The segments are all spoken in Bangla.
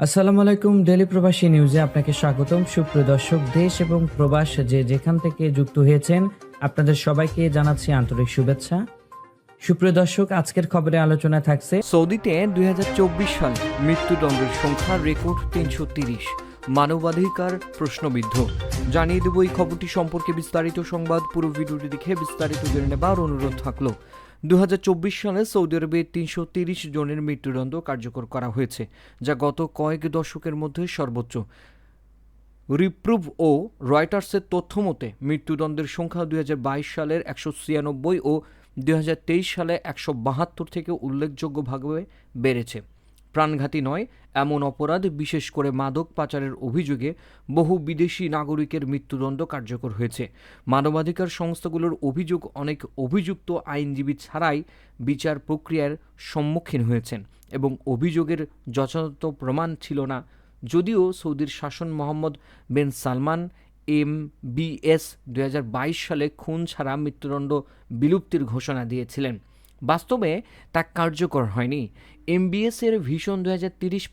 আসসালামু আলাইকুম ডেলি প্রবাসী নিউজে আপনাকে স্বাগতম। সুপ্রিয় দর্শক, দেশ এবং প্রবাস যে যেখান থেকে যুক্ত হয়েছেন, আপনাদের সবাইকে জানাচ্ছি আন্তরিক শুভেচ্ছা। সুপ্রিয় দর্শক, আজকের খবরে আলোচনা থাকছে সৌদিতে দুই সালে মৃত্যুদণ্ডের সংখ্যা রেকর্ড তিনশো তিরিশ। মানবাধিকার প্রশ্নবিদ্ধ। জানিয়ে দেব এই খবরটি সম্পর্কে বিস্তারিত সংবাদ। পুরো ভিডিওটি দেখে বিস্তারিত জেনে নেবার অনুরোধ থাকল। দু হাজার চব্বিশ সালে সৌদি আরবে তিনশো তিরিশ জনের মৃত্যুদণ্ড কার্যকর করা হয়েছে, যা গত কয়েক দশকের মধ্যে সর্বোচ্চ। রিপ্রুভ ও রয়টার্সের তথ্য মতে, মৃত্যুদণ্ডের সংখ্যা দু হাজার বাইশ সালের একশো ছিয়ানব্বই ও দু হাজার তেইশ সালে একশো বাহাত্তর থেকে উল্লেখযোগ্যভাবে বেড়েছে। প্রাণঘাতী নয়, এমন অপরাধ বিশেষ করে মাদক পাচারের অভিযোগে বহু বিদেশি নাগরিকের মৃত্যুদণ্ড কার্যকর হয়েছে। মানবাধিকার সংস্থাগুলোর অভিযোগ অনেক অভিযুক্ত আইনজীবী ছাড়াই বিচার প্রক্রিয়ার সম্মুখীন হয়েছেন এবং অভিযোগের যথাযথ প্রমাণ ছিল না। যদিও সৌদির শাসন Mohammed bin Salman M B S হাজার বাইশ সালে খুন ছাড়া মৃত্যুদণ্ড বিলুপ্তির ঘোষণা দিয়েছিলেন। বাস্তবে তা কার্যকর হয়নি। এমবিএস এর ভিশন দু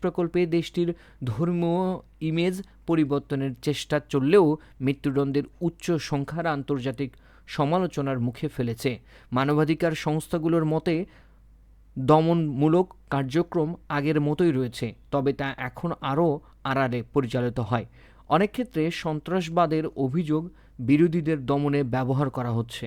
প্রকল্পে দেশটির ধর্মীয় ইমেজ পরিবর্তনের চেষ্টা চললেও মৃত্যুদণ্ডের উচ্চ সংখ্যার আন্তর্জাতিক সমালোচনার মুখে ফেলেছে। মানবাধিকার সংস্থাগুলোর মতে, দমনমূলক কার্যক্রম আগের মতোই রয়েছে, তবে তা এখন আরও আড়ালে পরিচালিত হয়। অনেক ক্ষেত্রে সন্ত্রাসবাদের অভিযোগ বিরোধীদের দমনে ব্যবহার করা হচ্ছে।